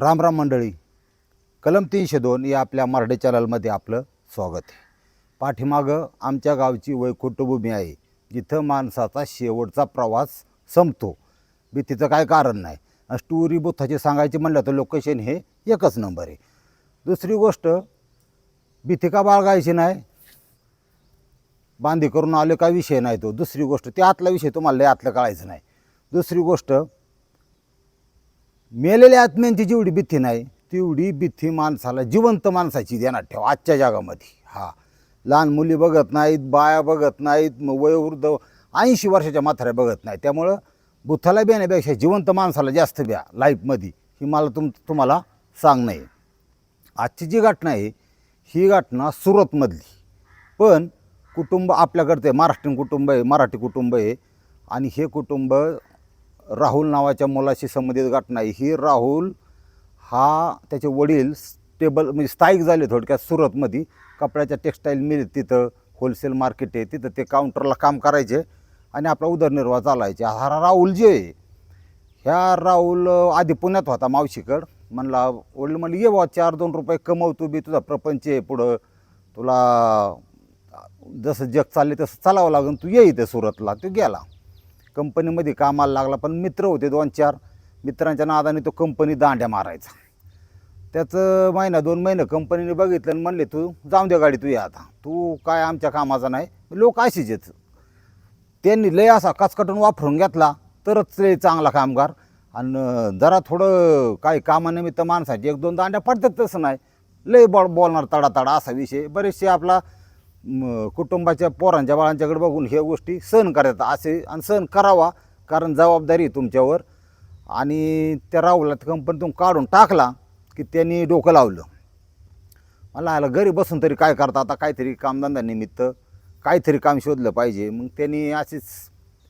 राम राम मंडळी. कलम तीनशे दोन या आपल्या मराठी चॅनलमध्ये आपलं स्वागत आहे. पाठीमागं आमच्या गावची वैकुंठभूमी आहे. जिथं माणसाचा शेवटचा प्रवास संपतो. भीतीचं काय कारण नाही. स्टोरी बुथाची सांगायची म्हणलं तर लोकेशन हे एकच नंबर आहे. दुसरी गोष्ट भीती का बाळगायची नाही? बांधी करून आले का विषय नाही तो. दुसरी गोष्ट ते आतला विषय तुम्हाला आतलं कळायचं नाही. दुसरी गोष्ट मेलेल्या आत्म्यांची जेवढी भीती नाही तेवढी भीती माणसाला जिवंत माणसाची देणार ठेवा आजच्या जगामध्ये. हा. लहान मुली बघत नाहीत बाया बघत नाहीत वयोवृद्ध ऐंशी वर्षाच्या म्हाताऱ्या बघत नाही त्यामुळं बुथाला बेण्यापेक्षा जिवंत माणसाला जास्त ब्या लाईफमध्ये. ही मला तुम तुम्हाला सांगणं आहे. आजची जी घटना आहे ही घटना सुरतमधली. पण कुटुंब आपल्याकडचं आहे महाराष्ट्रीयन कुटुंब आहे मराठी कुटुंब आहे. आणि हे कुटुंब राहुल नावाच्या मुलाशी संबंधित घटना आहे. ही राहुल हा त्याचे वडील स्टेबल म्हणजे स्थायिक झाले थोडक्यात सुरतमध्ये. कपड्याच्या टेक्स्टाईल मिल तिथं होलसेल मार्केट आहे. तिथं ते काउंटरला काम करायचे आणि आपला उदरनिर्वाह चालायचे. हा राहुल जे आहे ह्या राहुल आधी पुण्यात होता मावशीकड. म्हणला वडील म्हणले ये बा चार दोन रुपये कमवतो बी तुझा प्रपंच आहे पुढं. तुला जसं जग चालले तसं चालावं लागेल. तू ये इथे सुरतला. तो गेला. कंपनीमध्ये कामाला लागला पण मित्र होते दोन चार. मित्रांच्या नादाने तो कंपनी दांड्या मारायचा. त्याचं महिना दोन महिने कंपनीने बघितलं आणि म्हणले तू जाऊन दे गाडी तू ये आता. तू काय आमच्या कामाचा नाही. लोक अशीच आहेत. त्यांनी लय असा कचकटून वापरून घेतला तरच लय चांगला कामगार. आणि जरा थोडं काही कामानिमित्त माणसाची एक दोन दांड्या पडतात तसं नाही. लय बॉल बोलणार तडातडा असा विषय. बरेचसे आपला कुटुंबाच्या पोरांच्या बाळांच्याकडे बघून ह्या गोष्टी सहन करतात असे आणि सहन करावा कारण जबाबदारी आहे तुमच्यावर. आणि त्या राहुला कंपनीतून काढून टाकला की त्यांनी डोकं लावलं. मला आलं घरी बसून तरी काय करता? आता काहीतरी कामधंद्यानिमित्त काहीतरी काम शोधलं पाहिजे. मग त्यांनी अशीच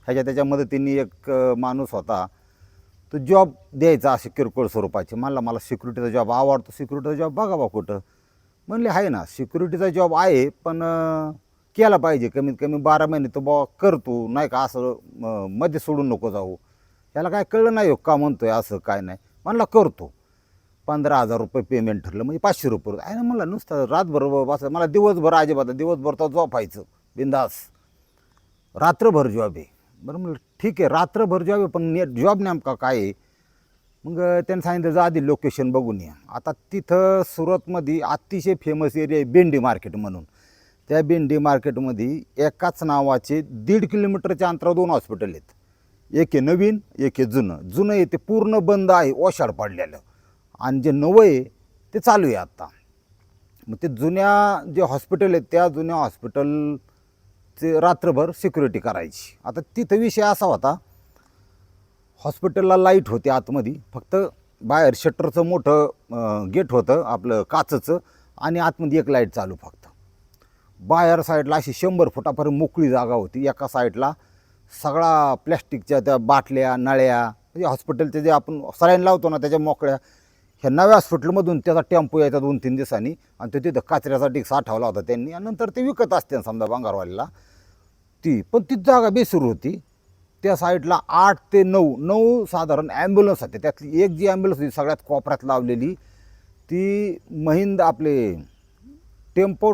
ह्याच्या त्याच्या मदतीने एक माणूस होता. तो जॉब द्यायचा असे किरकोळ स्वरूपाचे. मला मला सिक्युरिटीचा जॉब आवडतो. सिक्युरिटीचा जॉब बघावा कुठं. म्हणले आहे ना सिक्युरिटीचा जॉब आहे पण केला पाहिजे. कमीत कमी बारा महिने तो बा करतो. नाही का असं मध्ये सोडून नको जाऊ. याला काय कळलं नाही हो का आहे असं काय नाही. म्हणला करतो. पंधरा हजार रुपये पेमेंट ठरलं म्हणजे पाचशे रुपये. आहे ना मला नुसतं रातभर बस. मला दिवसभर अजिबात दिवसभर तर झोपायचं. बिंदास. रात्रभर जॉब आहे. बरं म्हणलं ठीक आहे रात्रभर जॉब आहे पण नेट जॉब नेमका काय आहे? मग त्यांनी सांगितलं जा आधी लोकेशन बघून या. आता तिथं सुरतमध्ये अतिशय फेमस एरिया आहे बेंडी मार्केट म्हणून. त्या बेंडी मार्केटमध्ये एकाच नावाचे दीड किलोमीटरच्या अंतरावर दोन हॉस्पिटल आहेत. एक आहे नवीन एक आहे जुनं. जुनं आहे ते पूर्ण बंद आहे ओशाड पडलेलं. आणि जे नवं आहे ते चालू आहे आत्ता मग ते जुन्या जे हॉस्पिटल आहेत त्या जुन्या हॉस्पिटलचे रात्रभर सिक्युरिटी करायची. आता तिथं विषय असा होता हॉस्पिटलला लाइट होती आतमध्ये. फक्त बाहेर शटरचं मोठं गेट होतं आपलं काचचं आणि आतमध्ये एक लाइट चालू फक्त. बाहेर साईडला अशी शंभर फुटापर्यंत मोकळी जागा होती. एका साईडला सगळा प्लॅस्टिकच्या त्या बाटल्या नळ्या म्हणजे हॉस्पिटलचे जे आपण सलाईन लावतो ना त्याच्या मोकळ्या ह्या नव्या हॉस्पिटलमधून त्याचा टेम्पो यायचा दोन तीन दिवसांनी आणि तो तिथं कचऱ्याचा साठवला होता त्यांनी आणि नंतर ते विकत असते समजा बंगारवालीला ती पण ती जागा बेसूर होती. त्या साईडला आठ ते नऊ नऊ साधारण ॲम्ब्युलन्स होते. त्यातली एक जी ॲम्ब्युलन्स होती सगळ्यात कोपऱ्यात लावलेली ती महिंद आपले टेम्पो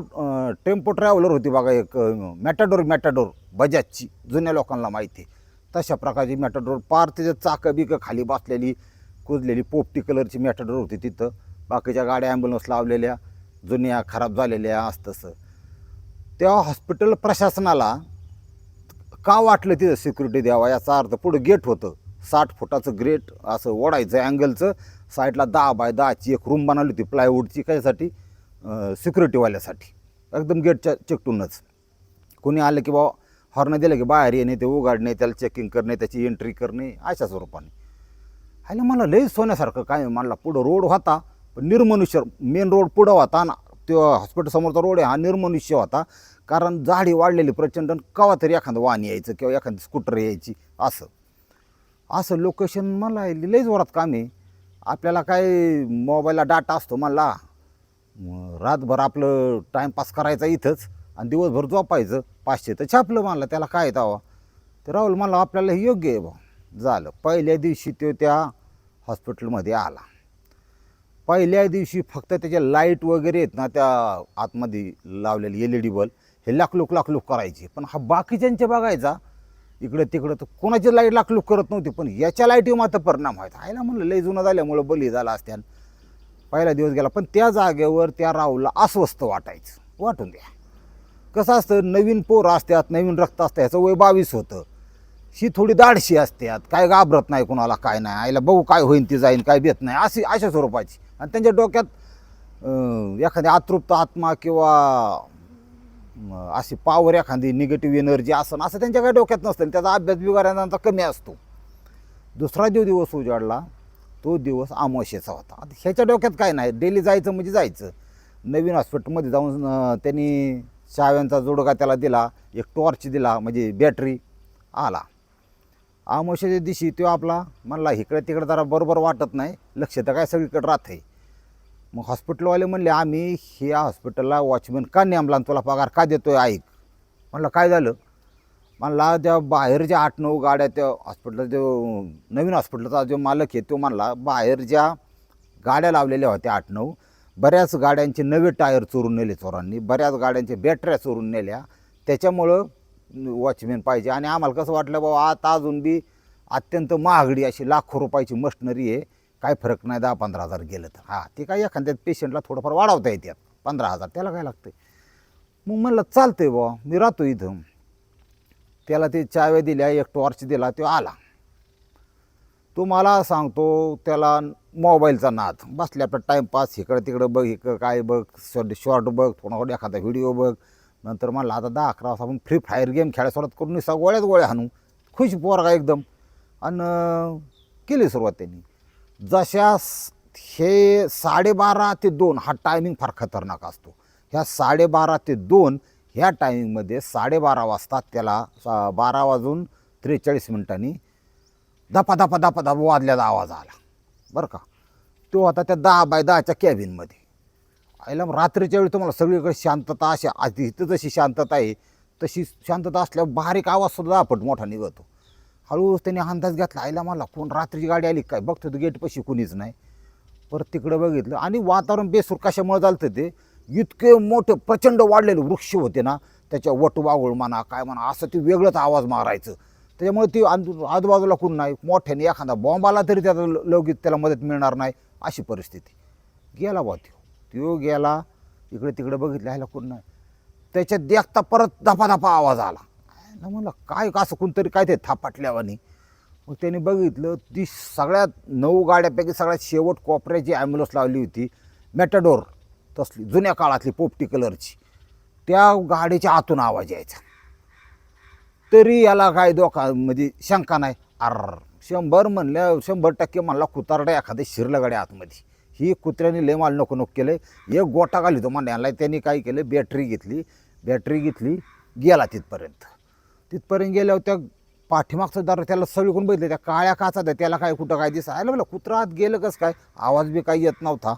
टेम्पो ट्रॅव्हलर होती बघा एक मॅटाडोर मॅटाडोर बजाजची जुन्या लोकांना माहिती आहे. तशा प्रकारची मॅटाडोर पार त्याचं चाकं बिकं खाली बसलेली कुजलेली पोपटी कलरची मॅटाडोर होती तिथं. बाकीच्या गाड्या ॲम्ब्युलन्स लावलेल्या जुन्या खराब झालेल्या असं तसं. त्या हॉस्पिटल प्रशासनाला का वाटलं तिथं सिक्युरिटी द्यावा? याचा अर्थ पुढं गेट होतं. साठ फुटाचं ग्रेट असं ओढायचं अँगलचं साईडला दहा बाय दहाची एक रूम बनवली होती प्लायवूडची कशासाठी? सिक्युरिटीवाल्यासाठी एकदम गेटच्या चिकटूनच. कोणी आलं की बा हॉर्न दिलं की बाहेर येणे ते उघडणे त्याला चेकिंग करणे त्याची एंट्री करणे अशा स्वरूपाने. आहे ना मला लई सोन्यासारखं काय म्हणला पुढं रोड होता पण निर्मनुष्य मेन रोड पुढं होता ना तो हॉस्पिटल समोरचा रोड आहे हा निर्मनुष्य होता. कारण झाडी वाढलेली प्रचंड कवा केव्हा तरी एखादं वाहन यायचं किंवा एखादी स्कूटर यायची असं. असं लोकेशन मला लई जोरात काम आहे. आपल्याला काय मोबाईलला डाटा असतो मला रातभर आपलं टाईमपास करायचा इथंच आणि दिवसभर झोपायचं. पाचशे तर छापलं म्हणलं त्याला काय दावा तर राहुल मला आपल्याला हे योग्य आहे बा झालं. पहिल्या दिवशी तो त्या हॉस्पिटलमध्ये आला. पहिल्या दिवशी फक्त त्याच्या लाइट वगैरे आहेत ना त्या आतमध्ये लावलेले एल ई डी बल्ब हे लाखलूक लाखलूक करायचे. पण हा बाकीच्यांचे बघायचा. इकडं तिकडं तर कोणाची लाइट लाखलूक करत नव्हती पण याच्या लाईटीवर मात्र परिणाम व्हायचा. आयला म्हणलं लय जुनं झाल्यामुळं बली झाला असत्यान. पहिला दिवस गेला पण त्या जागेवर त्या राहुलला अस्वस्थ वाटायचं. वाटून द्या. कसं असतं नवीन पोरं असतात नवीन रक्त असतं ह्याचं वय बावीस होतं. ही थोडी दाडशी असतात काय घाबरत नाही कुणाला काय नाही. आईला बघू काय होईन ती जाईन काय भेट नाही. अशी अशा स्वरूपाची. आणि त्यांच्या डोक्यात एखाद्या अतृप्त आत्मा किंवा अशी पावर एखादी निगेटिव्ह एनर्जी असं असं त्यांच्या काही डोक्यात नसतं आणि त्याचा अभ्यास बिगाऱ्यांचा कमी असतो. दुसरा जो दिवस उजाडला तो दिवस अमावस्येचा होता. ह्याच्या डोक्यात काय नाही डेली जायचं म्हणजे जायचं. नवीन हॉस्पिटलमध्ये जाऊन त्यांनी चाव्यांचा जोडगा त्याला दिला एक टॉर्च दिला म्हणजे बॅटरी आला. आमोशाच्या दिवशी तो आपला म्हणला इकडे तिकडे जरा बरोबर वाटत नाही लक्ष तर काय सगळीकडे आहे मग हॉस्पिटलवाले म्हणले आम्ही ह्या हॉस्पिटलला वॉचमॅन का नेमला आणि तुला पगार का आहे ऐक. म्हणलं काय झालं? म्हणला त्या बाहेर ज्या आठ नऊ गाड्या त्या हॉस्पिटलचा जो नवीन हॉस्पिटलचा जो मालक आहे तो म्हणला बाहेर ज्या गाड्या लावलेल्या होत्या आठ नऊ बऱ्याच गाड्यांचे नवे टायर चोरून नेले चोरांनी बऱ्याच गाड्यांच्या बॅटऱ्या चोरून नेल्या. त्याच्यामुळं वॉचमॅन पाहिजे. आणि आम्हाला कसं वाटलं बाबा आता अजून बी अत्यंत महागडी अशी लाखो रुपयाची मशिनरी आहे. काय फरक नाही दहा पंधरा हजार गेलं तर. हां ते काय एखाद्या पेशंटला थोडंफार वाढवता येतात पंधरा हजार त्याला काय लागतं मग म्हणलं चालतंय बुवा मी राहतो इथं. त्याला ते चाव्या दिल्या एक टॉर्च दिला तो आला. तो मला सांगतो त्याला मोबाईलचा नाद. बसल्या आपला टाईमपास इकडं तिकडं बघ इकडं काय बघ शॉर्ट शॉर्ट बघ थोडा थोडा एखादा व्हिडिओ बघ. नंतर म्हणलं आता दहा अकरा वाजता आपण फ्री फायर गेम खेळायला सुरुवात करून निसा गोळ्याच गोळ्या हाणू. खुश पोरगा एकदम. आणि केली सुरुवात त्यांनी. जशा हे साडेबारा ते दोन हा टायमिंग फार खतरनाक असतो. ह्या साडेबारा ते दोन ह्या टायमिंगमध्ये साडेबारा वाजता त्याला सा- बारा वाजून त्रेचाळीस मिनिटांनी दपा दपा दपा दपा वाजल्याचा आवाज आला. बरं का? तो आता त्या दहा बाय दहाच्या कॅबिनमध्ये आईला मग रात्रीच्या वेळी तुम्हाला सगळीकडे शांतता अशी आधी इथं जशी शांतता आहे तशी शांतता असल्यावर बारीक आवाजसुद्धा आपण मोठा निघतो. हळूहळू त्याने अंदाज घेतला आईला मला कोण रात्रीची गाडी आली काय? बघतो तर गेटपाशी कुणीच नाही. परत तिकडं बघितलं आणि वातावरण बेसूर कशामुळे झालं ते? इतके मोठे प्रचंड वाढलेले वृक्ष होते ना त्याच्या वटवागुळ म्हणा काय म्हणा असं ते वेगळंच आवाज मारायचं. त्याच्यामुळे ती आजू आजूबाजूला कोण नाही मोठ्याने एखादा बॉम्ब आला तरी त्याचा लगेच त्याला मदत मिळणार नाही अशी परिस्थिती. गेला बा त्यो. त्यो गेला इकडे तिकडे बघितलं ह्याला कोण नाही. त्याच्यात देखता परत धपाधपा आवाज आला. ना म्हणलं काय का असं कोणतरी काय ते थापाटल्यावाने? मग त्याने बघितलं ती सगळ्यात नऊ गाड्यापैकी सगळ्यात शेवट कोपऱ्याची ॲम्ब्युलन्स लावली होती मॅटाडोर तसली जुन्या काळातली पोपटी कलरची त्या गाडीच्या आतून आवाज यायचा. तरी याला काय धोका म्हणजे शंका नाही. अर शंभर म्हणल्या शंभर टक्के म्हणला कुतारडा एखाद्या शिरलं गाड्या आतमध्ये. ही कुत्र्याने लय माल नको नको केलं एक गोटा घाली तो म्हणण्याला त्यांनी काय केलं बॅटरी घेतली बॅटरी घेतली गेला तिथपर्यंत. तिथपर्यंत गेल्यावर त्या पाठीमागचं दार त्याला सगळीकडून बघितलं त्या काळ्या काचा त्या त्याला काय कुठं काय दिसायला मला कुत्रा आत गेलं कसं काय? आवाज बी काही येत नव्हता.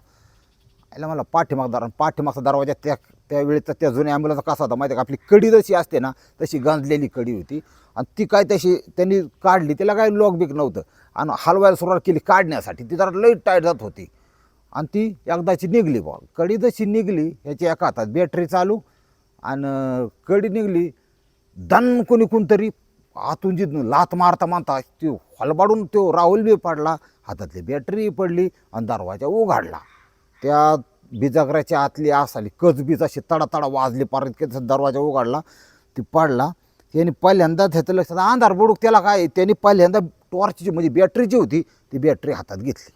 आयला मला पाठीमाग दार पाठीमागचा दरवाजा त्या त्यावेळेचा त्या जुन्या ॲम्ब्युलन्सचा कसा होता माहिती आहे का? आपली कडी जशी असते ना तशी गांजलेली कडी होती. आणि ती काय तशी त्यांनी काढली त्याला काय लॉक बिक नव्हतं. आणि हलवायला सुरुवात केली काढण्यासाठी. ती जरा लई टाईट जात होती. आणि ती एकदाची निघली बा कडी जशी निघली ह्याची एका हातात बॅटरी चालू. आणि कडी निघली दन कोणी कोणतरी आतून जिथून लात मारता मारता तो हलबाडून तो राहुल बी पडला हातातली बॅटरी पडली आणि दरवाजा उघडला. त्या बिजागराच्या आतली आसाली कचबीज अशी तडातडा वाजली पार इतके दरवाजा उघडला ती पडला. त्याने पहिल्यांदा त्याचं लक्षात अंधार बुडूक त्याला काय त्यांनी पहिल्यांदा टॉर्चची म्हणजे बॅटरी जी होती ती बॅटरी हातात घेतली.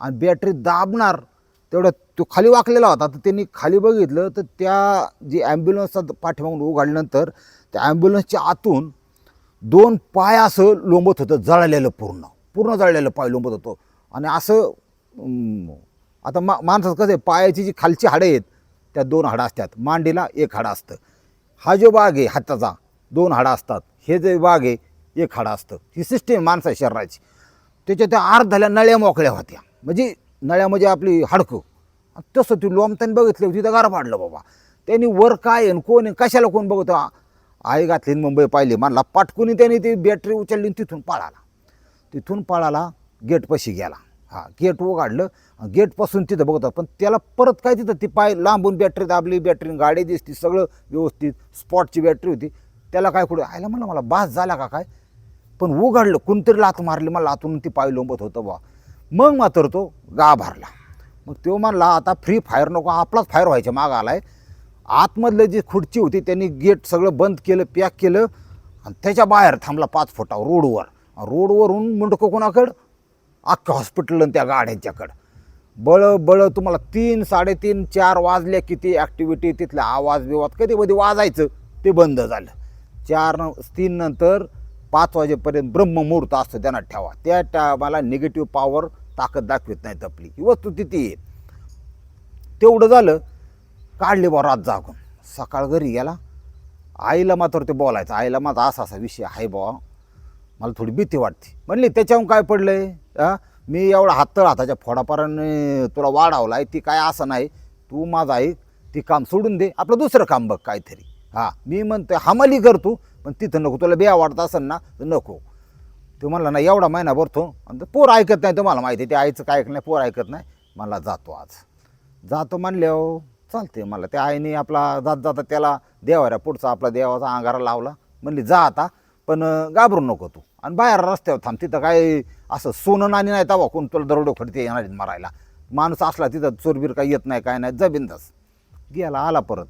आणि बॅटरी दाबणार तेवढं तो खाली वाकलेला होता तर त्यांनी खाली बघितलं तर त्या जी ॲम्ब्युलन्सचा पाठीमागून उघडल्यानंतर त्या ॲम्ब्युलन्सच्या आतून दोन पाय असं लोंबत होतं जळलेलं पूर्ण. पूर्ण जळलेलं पाय लोंबत होतो. आणि असं आता मा माणसाचं कसं आहे पायाची जी खालची हाडं आहेत त्या दोन हाडं असतात. मांडीला एक हाडं असतं. हा जो भाग आहे हाताचा दोन हाडं असतात. हे जे भाग आहे एक हाडं असतं. ही सिस्टीम माणसा शरीराची. त्याच्या त्या अर्ध्याला नळ्या मोकळ्या होत्या. म्हणजे नळ्या म्हणजे आपली हाडकं. तसं ती लोमताना बघितलं तिथं गार पाडलं बाबा. त्यांनी वर काय आहे कोण आहे कशाला कोण बघतो? आई घातली मुंबई पाहिली म्हणला पाटकुनी त्याने ती बॅटरी उचलली तिथून पळाला. तिथून पळाला गेटपाशी गेला. हा गेट उघडलं गेटपासून तिथं बघतात पण त्याला परत काय तिथं ती पाय लांबून बॅटरी दाबली बॅटरी गाडी दिसती सगळं व्यवस्थित स्पॉटची बॅटरी होती. त्याला काय कुठं आयला म्हणलं मला बास झाला का काय? पण उघडलं कोणतरी लात मारली मला आतून ती पाय लोंबत होतं बा मग मात्र तो गा भरला. मग तो म्हणला आता फ्री फायर नको आपलाच फायर व्हायच्या मागं आलाय. आतमधलं जी खुर्ची होती त्यांनी गेट सगळं बंद केलं पॅक केलं आणि त्याच्या बाहेर थांबला पाच फुटावर रोडवर. रोडवरून मुंडकं कोणाकडं? अख्खं हॉस्पिटल आणि त्या गाड्यांच्याकडं. बळ बळ तुम्हाला तीन साडेतीन चार वाजल्या किती ॲक्टिव्हिटी तिथला आवाज बिवाज कधी कधी वाजायचं ते बंद झालं. चार न तीन नंतर पाच वाजेपर्यंत ब्रह्ममुहूर्त असतो त्यांना ठेवा. त्या टायमाला निगेटिव्ह पॉवर ताकद दाखवित नाहीत आपली ही वस्तू तिथे तेवढं झालं. काढले बा रात जागून. सकाळ घरी गेला. आईला मात्र ते बोलायचं आईला माझा असा असा विषय आहे बा मला थोडी भीती वाटते. म्हणली त्याच्याहून काय पडलं आहे मी एवढा हातळ हाताच्या फोडापाराने तुला वाढवला आहे ती काय असं नाही. तू माझा ऐक ती काम सोडून दे. आपलं दुसरं काम बघ काहीतरी. हां मी म्हणतो हमाली करतो पण तिथं नको. तुला बिया वाटत असेल ना तर नको. तो म्हणला ना एवढा महिना भरतो. आणि पोर ऐकत नाही तुम्हाला माहिती आहे ते आईचं काय ऐकत नाही पोर ऐकत नाही. मला जातो आज. जातो म्हणले चालते मला त्या आईने आपला जात जाता त्याला देवाऱ्या पुढचा आपला देवाचा अंगारा लावला. म्हणली जा आता पण घाबरू नको तू. आणि बाहेर रस्त्यावर थांब. तिथं काय असं सोनं नाणी नाही तवा कोण तुला दरोडो खडते येणार मारायला. माणूस असला तिथं चोरबीर काही येत नाही काय नाही जबिंदास गेला आला परत.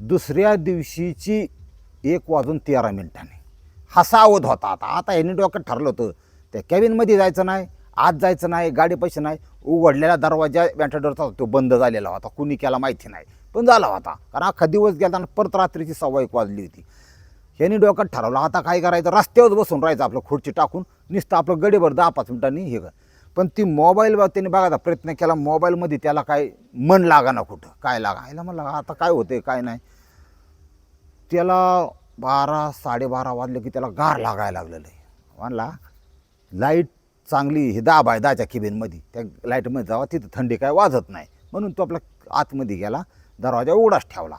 दुसऱ्या दिवशीची एक वाजून तेरा मिनिटांनी. हा सावध होता आता. आता यांनी डोक्यात ठरलं होतं त्या कॅबिनमध्ये जायचं नाही. आत जायचं नाही गाडी पैसे नाही. उघडलेला दरवाजा वेंटिलेटरचा तो बंद झालेला होता. कुणी केला माहिती नाही. पण झाला होता. कारण अख्खा दिवस गेला आणि परत रात्रीची सव्वा एक वाजली होती. ह्यांनी डोक्यात ठरवलं आता काय करायचं? रस्त्यावर बसून राहायचं आपलं खुर्ची टाकून. नुसतं आपलं गडीभर दहा पाच मिनिटांनी हे पण ती मोबाईल त्यांनी बघायचा प्रयत्न केला मोबाईलमध्ये त्याला काय मन लागा ना कुठं? काय लागा? आयला म्हणलं आता काय होते काय नाही. त्याला बारा साडेबारा वाजले की त्याला गार लागायला लागलेलं आहे. म्हणला लाइट चांगली हे दाब आहे दाच्या केबिनमध्ये त्या लाईटमध्ये जावा तिथं थंडी काय वाजत नाही. म्हणून तो आपला आतमध्ये गेला दरवाजा उघडाच ठेवला.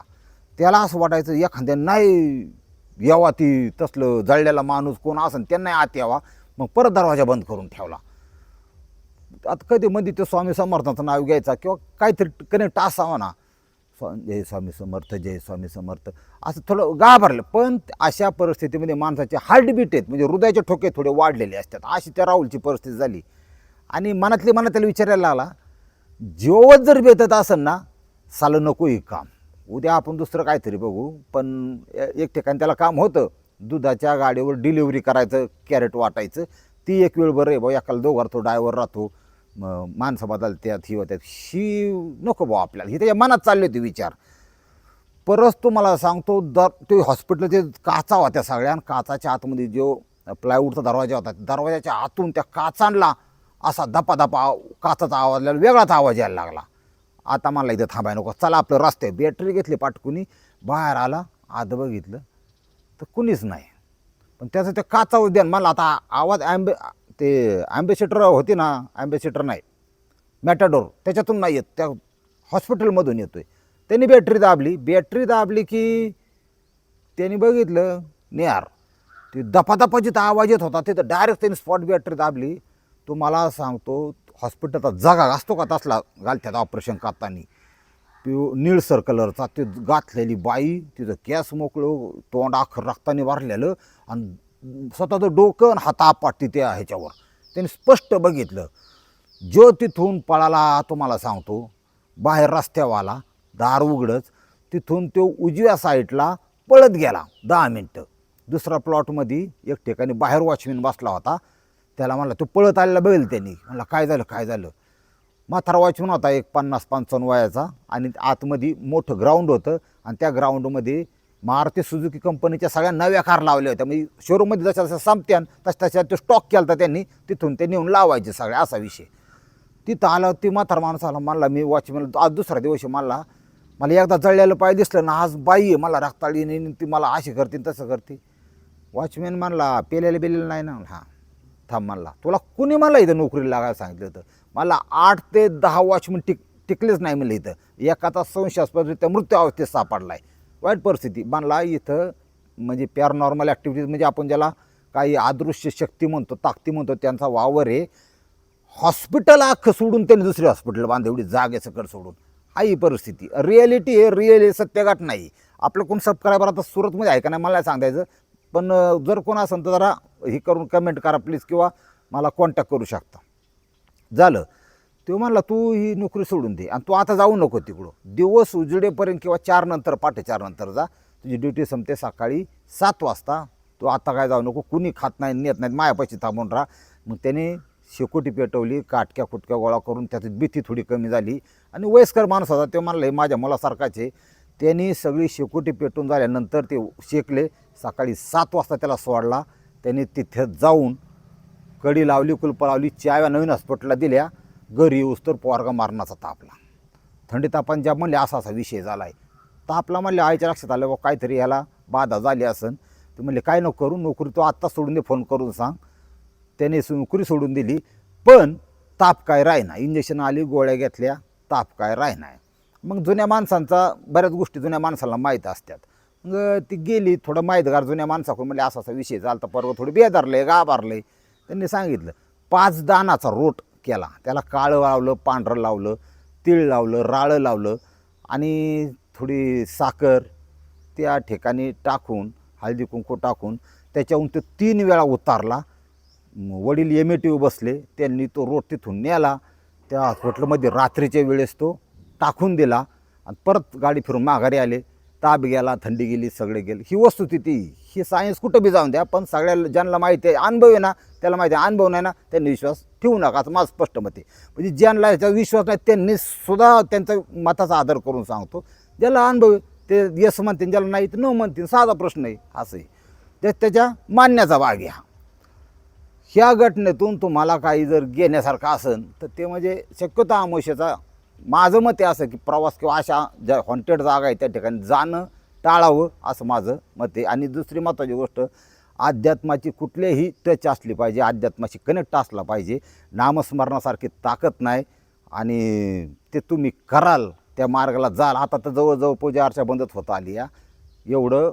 त्याला असं वाटायचं एखाद्या नाही यावा ती तसलं जळलेला माणूस कोण असन त्यांना आत यावा. मग परत दरवाजा बंद करून ठेवला. आता कधी मध्ये ते स्वामी समर्थाचं नाव घ्यायचा किंवा काहीतरी कनेक्ट असावा ना. जय स्वामी समर्थ जय स्वामी समर्थ. असं थोडं घाबरलं. पण अशा परिस्थितीमध्ये माणसाचे हार्टबीट आहेत. म्हणजे हृदयाचे ठोके थोडे वाढलेले असतात. अशी त्या राहुलची परिस्थिती झाली. आणि मनातली मनात त्याला विचारायला लागला जेवत जर बेतत असेल ना सालं नको हे काम. उद्या आपण दुसरं काहीतरी बघू. पण एक ठिकाणी त्याला काम होतं. दुधाच्या गाडीवर डिलिव्हरी करायचं कॅरेट वाटायचं. ती एक वेळ बरं आहे भाऊ एकाला दोघार तो ड्रायव्हर राहतो. माणसं बदलत्यात ही होत्यात ही नको भाऊ आपल्याला. ही त्याच्या मनात चालले होते विचार. परत तो मला सांगतो दर ते हॉस्पिटलचे काचा होत्या सगळ्या आणि काचाच्या आतमध्ये जो प्लायवूडचा दरवाजा होता दरवाजाच्या आतून त्या काचांना असा धपा धपा काचाचा आवाज लागला वेगळाच आवाज यायला लागला. आता मला इथं थांबाय नको. चला आपलं रस्ते बॅटरी घेतली पाटकुनी बाहेर आला आत बघितलं तर कुणीच नाही. पण त्याचं ते काचा उद्यान मला आता आवाज ॲम्बे ते ॲम्बेसिटर होती ना ॲम्बेसिटर नाही. मॅटाडोर त्याच्यातून नाही येत त्या हॉस्पिटलमधून येतो आहे त्यांनी बॅटरी दाबली. बॅटरी दाबली की त्यांनी बघितलं निहार ती दपादपा जिथं आवाज येत होता. तिथं डायरेक्ट त्यांनी स्पॉट बॅटरी दाबली. तो मला सांगतो हॉस्पिटलचा जागा असतो का तसला घालत्यात ऑपरेशन करताना. पिव निळसर कलरचा ते गाठलेली बाई तिथं गॅस मोकळं तोंड आखर रक्ताने वारलेलं आणि स्वतःचं डोकं आणि हातापाट तिथे ह्याच्यावर. त्यांनी स्पष्ट बघितलं. जो तिथून पळाला तुम्हाला सांगतो बाहेर रस्त्यावाला दार उघडच तिथून तो उजव्या साईडला पळत गेला दहा मिनटं. दुसरा प्लॉटमध्ये एक ठिकाणी बाहेर वॉचमॅन बसला होता. त्याला म्हणला तो पळत आलेला बघेल त्यांनी. म्हणला काय झालं काय झालं? म्हातारा वॉचमन होता एक पन्नास पंचावन्न वयाचा आणि आतमध्ये मोठं ग्राउंड होतं आणि त्या ग्राउंडमध्ये मारुती सुजुकी कंपनीच्या सगळ्या नव्या कार लावल्या होत्या. म्हणजे शोरूममध्ये जशा जशा संपत्यान तसं तशा तो स्टॉक केला होता त्यांनी तिथून ते नेऊन लावायचे सगळे असा विषय. तिथं आला ती म्हातारा माणूस आला म्हणला मी वॉचमॅन आज दुसऱ्या दिवशी म्हणला मला एकदा जळलेलं पाय दिसलं ना आज बाई आहे मला रक्ताळी नाही ती मला अशी करते तसं करते. वॉचमॅन म्हणला पेलेलं बेलेलं नाही ना. हां थांब म्हणला तुला कुणी मला इथं नोकरीला लागायला सांगितलं होतं? मला आठ ते दहा वॉचमन टिक टिकलेच नाही म्हणलं इथं. एखादा संशयास्पदरित्या मृत्यू अवस्थेत सापडला आहे वाईट परिस्थिती. बनला इथं म्हणजे पॅरनॉर्मल ॲक्टिव्हिटीज म्हणजे आपण ज्याला काही अदृश्य शक्ती म्हणतो ताकती म्हणतो त्यांचा वावर आहे. हॉस्पिटल अख्खं सोडून त्यांनी दुसरे हॉस्पिटल बांधवडी एवढी जागेसकट सोडून. हा ही परिस्थिती. रिॲलिटी आहे रिअल सत्यगाठ नाही. आपलं कोण सबस्क्रायबर आता सुरतमध्ये आहे का नाही मला सांगायचं. पण जर कोण असेल तर जरा हे करून कमेंट करा प्लीज किंवा मला कॉन्टॅक्ट करू शकता. झालं. तो म्हणला तू ही नोकरी सोडून दे आणि तू आता जाऊ नको तिकडं. दिवस उजडेपर्यंत किंवा चार नंतर पाठे चार नंतर जा. तुझी ड्युटी संपते सकाळी सात वाजता. तू आता काय जाऊ नको कुणी खात नाही नेत नाहीत मायापाशी थांबून राहा. मग त्याने शेकोटी पेटवली काटक्या कुटक्या गोळा करून त्याची भीती थोडी कमी झाली. आणि वयस्कर माणूस होता ते म्हणलं हे माझ्या मुलासारखाचे त्यांनी सगळी शेकोटी पेटून झाल्यानंतर ते शेकले. सकाळी सात वाजता त्याला सोडला. त्यांनी तिथे जाऊन कडी लावली कुलपं लावली चाव्या नवीन हॉस्पिटलला दिल्या. घरी येऊस तर पोरगा मारणाचा तापला. थंडी तापान ज्या म्हणले असा असा विषय झाला आहे तापला म्हणले आईच्या लक्षात आलं बा काहीतरी याला बाधा झाली असन. ते म्हणले काय नको करू नोकरी तो आत्ता सोडून दे फोन करून सांग. त्याने नोकरी सोडून दिली. पण ताप काय राहीना. इंजेक्शन आली गोळ्या घेतल्या ताप काय राहीना. मग जुन्या माणसांचा बऱ्याच गोष्टी जुन्या माणसाला माहीत असतात. मग ती गेली थोडं माहीतगार जुन्या माणसाकडून म्हणजे असा असा विषय झाला तर परवा थोडी गाभारलं आहे त्यांनी सांगितलं पाच दानाचा रोट केला. त्याला काळं लावलं पांढरं लावलं तीळ लावलं राळं लावलं आणि थोडी साखर त्या ठिकाणी टाकून हळदी कुंकू टाकून त्याच्याहून तो तीन वेळा उतारला. वडील एम ए टी बसले. त्यांनी तो रोड तिथून नेला. त्या हॉस्पिटलमध्ये रात्रीच्या वेळेस तो टाकून दिला. आणि परत गाडी फिरून माघारी आले. ताप गेला थंडी गेली सगळे गेले. ही वस्तुस्थिती ही सायन्स कुठं बी जाऊन द्या पण सगळ्या ज्यांना माहिती आहे अनुभव आहे ना त्याला माहिती आहे अनुभव नाही ना त्यांनी विश्वास ठेवू नका असं माझं स्पष्ट मत आहे. म्हणजे ज्यांना याचा विश्वास नाही त्यांनी सुद्धा त्यांचा मताचा आदर करून सांगतो. ज्याला अनुभव आहे, ते यस म्हणतील ज्याला नाही तर न म्हणतील साधा प्रश्न आहे असंही ते त्याच्या मानण्याचा भाग आहे हा. ह्या घटनेतून तुम्हाला काही जर घेण्यासारखं असेल तर ते म्हणजे शक्यतो आमुष्याचा माझं मत आहे असं की प्रवास किंवा अशा ज्या हॉन्टेड जागा आहे त्या ठिकाणी जाणं टाळावं असं माझं मत आहे. आणि दुसरी महत्त्वाची गोष्ट अध्यात्माची कुठलीही टच असली पाहिजे अध्यात्माशी कनेक्ट असला पाहिजे नामस्मरणासारखी ताकद नाही आणि ते तुम्ही कराल त्या मार्गाला जाल. आता तर जवळजवळ पूजा अर्चा बंदच होत आली या. एवढं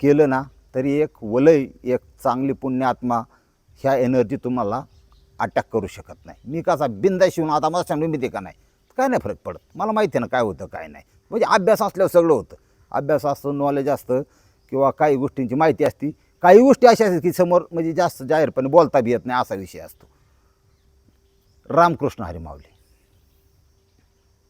केलं ना तरी एक वलय एक चांगली पुण्यात्मा ह्या एनर्जी तुम्हाला अटॅक करू शकत नाही. मी कसा बिंदा शिवून आता मला सांगून मी ते का नाही? काय नाही फरक पडत. मला माहिती आहे ना काय होतं काय नाही. म्हणजे अभ्यास असल्यावर सगळं होतं. अभ्यास असतो नॉलेज असतं किंवा काही गोष्टींची माहिती असती. काही गोष्टी अशा असतात की समोर म्हणजे जास्त जाहीरपणे बोलता बी येत नाही असा विषय असतो. रामकृष्ण हरी